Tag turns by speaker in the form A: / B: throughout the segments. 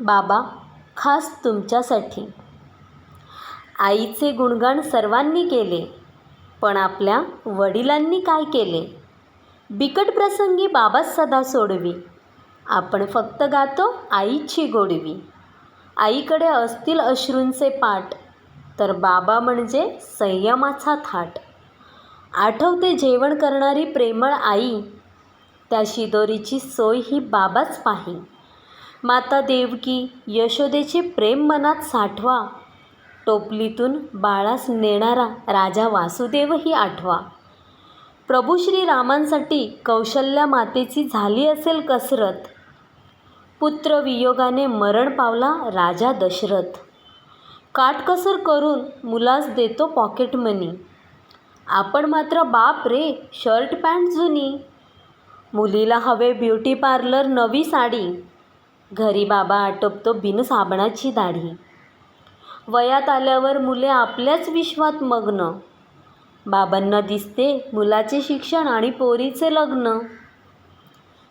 A: बाबा खास तुमच्यासाठी. आईचे गुणगान सर्वांनी केले पण आपल्या वडिलांनी काय केले? बिकट प्रसंगी बाबाच सदा सोडवी. आपण फक्त गातो आईची गोडवी. आईकडे असतील अश्रूंचे पाठ तर बाबा म्हणजे संयमाचा थाट. आठवते जेवण करणारी प्रेमळ आई त्या शिदोरीची सोय ही बाबाच पाही. माता देवकी यशोदेचे प्रेम मनात साठवा. टोपलीतून बाळास नेणारा राजा वासुदेवही आठवा. प्रभू श्रीरामांसाठी कौशल्या मातेची झाली असेल कसरत. पुत्र वियोगाने मरण पावला राजा दशरथ. काटकसर करून मुलास देतो पॉकेट मनी आपण मात्र बाप रे शर्ट पॅन्ट जुनी. मुलीला हवे ब्युटी पार्लर नवी साडी. घरी बाबा आटोपतो बिनसाबणाची दाढी. वयात आल्यावर मुले आपल्याच विश्वात मग्न. बाबांना दिसते मुलाचे शिक्षण आणि पोरीचे लग्न.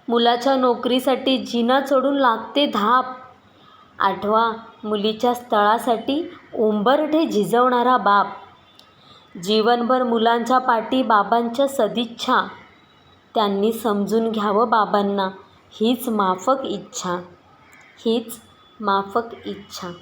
A: मुलाच्या नोकरीसाठी जिना चढून लागते धाप. आठवा मुलीच्या स्थळासाठी उंबरठे झिजवणारा बाप. जीवनभर मुलांच्या पाठी बाबांच्या सदिच्छा. त्यांनी समजून घ्यावं बाबांना हीच माफक इच्छा. हीच माफक इच्छा.